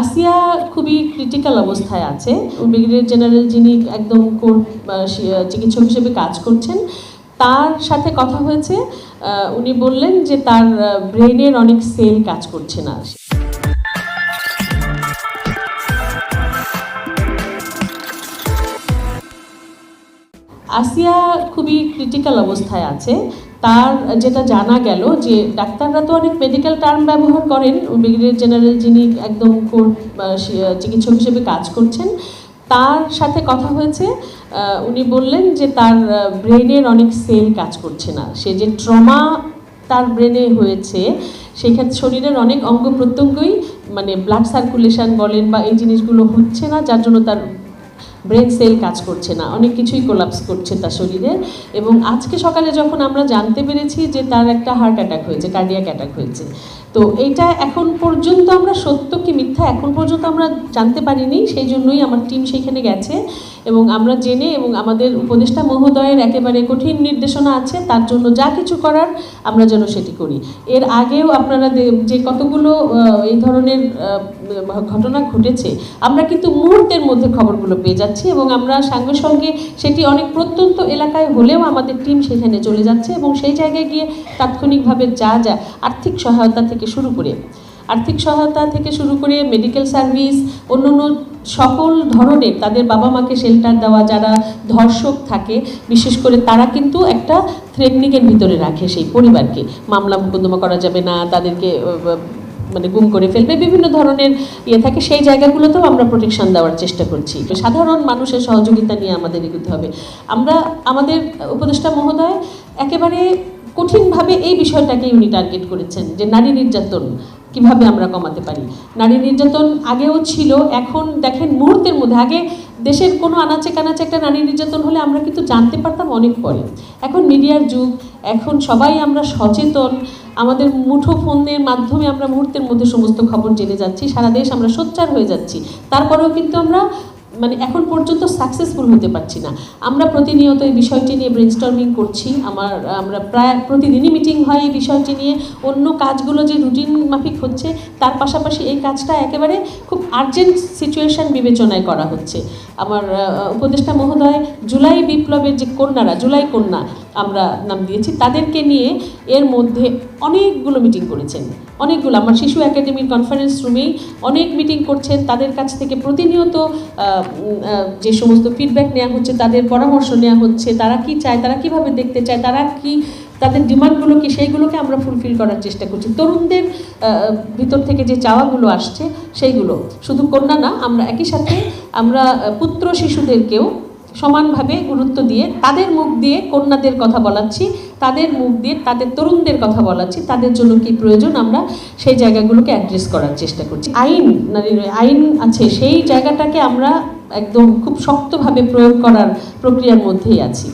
আসিয়া খুবই ক্রিটিক্যাল অবস্থায় আছে। ব্রিগেডিয়ার জেনারেল যিনি একদম চিকিৎসক হিসেবে কাজ করছেন, তার সাথে কথা হয়েছে। উনি বললেন যে তার ব্রেনের অনেক সেল কাজ করছে না। আসিয়া খুবই ক্রিটিক্যাল অবস্থায় আছে। তার যেটা জানা গেল যে ডাক্তাররা তো অনেক মেডিকেল টার্ম ব্যবহার করেন ব্রিগেডিয়ার জেনারেল যিনি একদম চিকিৎসক হিসেবে কাজ করছেন, তার সাথে কথা হয়েছে উনি বললেন যে তার ব্রেনের অনেক সেল কাজ করছে না। সে যে ট্রমা তার ব্রেনে হয়েছে, সেক্ষেত্রে শরীরের অনেক অঙ্গ প্রত্যঙ্গই মানে ব্লাড সার্কুলেশন বলেন বা এই জিনিসগুলো হচ্ছে না, যার জন্য তার ব্রেন সেল কাজ করছে না, অনেক কিছুই কোলাপস করছে তার শরীরে এবং আজকে সকালে যখন আমরা জানতে পেরেছি যে তার একটা হার্ট অ্যাটাক হয়েছে কার্ডিয়াক অ্যাটাক হয়েছে, তো এইটা এখন পর্যন্ত আমরা সত্য কি মিথ্যা এখন পর্যন্ত আমরা জানতে পারিনি, সেই জন্যই আমার টিম সেখানে গেছে এবং আমরা জেনে এবং আমাদের উপদেষ্টা মহোদয়ের একেবারে কঠিন নির্দেশনা আছে, তার জন্য যা কিছু করার আমরা যেন সেটি করি। এর আগেও আপনারা যে কতগুলো এই ধরনের ঘটনা ঘটেছে, আমরা কিন্তু মুহূর্তের মধ্যে খবরগুলো পেয়ে যাচ্ছি। এবং আমরা সঙ্গে সঙ্গে সেটি অনেক প্রত্যন্ত এলাকায় হলেও আমাদের টিম সেখানে চলে যাচ্ছে এবং সেই জায়গায় গিয়ে তাৎক্ষণিকভাবে যা যা আর্থিক সহায়তা থেকে শুরু করে, আর্থিক সহায়তা থেকে শুরু করে মেডিকেল সার্ভিস অন্যান্য সকল ধরনের তাদের বাবা মাকে শেল্টার দেওয়া, যারা ধর্ষক থাকে, বিশেষ করে তারা কিন্তু একটা থ্রেটনিংয়ের ভিতরে রাখে সেই পরিবারকে। মামলা মোকদ্দমা করা যাবে না, তাদেরকে মানে গুম করে ফেলবে, বিভিন্ন ধরনের ইয়ে থাকে, সেই জায়গাগুলোতেও আমরা প্রোটেকশন দেওয়ার চেষ্টা করছি। সাধারণ মানুষের সহযোগিতা নিয়ে আমাদের এগোতে হবে। আমরা, আমাদের উপদেষ্টা মহোদয় একেবারে কঠিনভাবে এই বিষয়টাকে উনি টার্গেট করেছেন, যে নারী নির্যাতন কীভাবে আমরা কমাতে পারি। নারী নির্যাতন আগেও ছিল, এখন দেখেন মুহূর্তের মধ্যে, আগে দেশের কোনো আনাচে কানাচে একটা নারী নির্যাতন হলে আমরা কিন্তু জানতে পারতাম অনেক পরে। এখন মিডিয়ার যুগ, এখন সবাই আমরা সচেতন, আমাদের মুঠো ফোনের মাধ্যমে আমরা মুহূর্তের মধ্যে সমস্ত খবর জেনে যাচ্ছি, সারা দেশ আমরা সোচ্চার হয়ে যাচ্ছি। তারপরেও কিন্তু আমরা মানে এখন পর্যন্ত সাকসেসফুল হতে পারছি না। আমরা প্রতিনিয়ত এই বিষয়টি নিয়ে ব্রেনস্টর্মিং করছি। আমার, আমরা প্রায় প্রতিদিনই মিটিং হয় এই বিষয়টি নিয়ে। অন্য কাজগুলো যে রুটিন মাফিক হচ্ছে, তার পাশাপাশি এই কাজটা একেবারে খুব আর্জেন্ট সিচুয়েশন বিবেচনায় করা হচ্ছে। আমার উপদেষ্টা মহোদয় জুলাই বিপ্লবের যে কন্যারা, জুলাই কন্যা আমরা নাম দিয়েছি, তাদেরকে নিয়ে এর মধ্যে অনেকগুলো মিটিং করেছেন। অনেকগুলো, আমার শিশু একাডেমির কনফারেন্স রুমেই অনেক মিটিং করছেন। তাদের কাছ থেকে প্রতিনিয়ত যে সমস্ত ফিডব্যাক নেওয়া হচ্ছে, তাদের পরামর্শ নেওয়া হচ্ছে, তারা কি চায়, তারা কীভাবে দেখতে চায়, তারা কি, তাদের ডিমান্ডগুলো কি, সেইগুলোকে আমরা ফুলফিল করার চেষ্টা করছি। তরুণদের ভিতর থেকে যে চাওয়াগুলো আসছে, সেইগুলো। শুধু কন্যা না, আমরা একই সাথে, আমরা পুত্র শিশুদেরকেও সমানভাবে গুরুত্ব দিয়ে, তাদের মুখ দিয়ে কন্যাদের কথা বলাচ্ছি, তাদের মুখ দিয়ে, তাদের তরুণদের কথা বলাচ্ছি, তাদের জন্য কি প্রয়োজন, আমরা সেই জায়গাগুলোকে অ্যাড্রেস করার চেষ্টা করছি। আইন নারীর আইন আছে, সেই জায়গাটাকে আমরা একদম খুব শক্তভাবে প্রয়োগ করার প্রক্রিয়ার মধ্যেই আছি।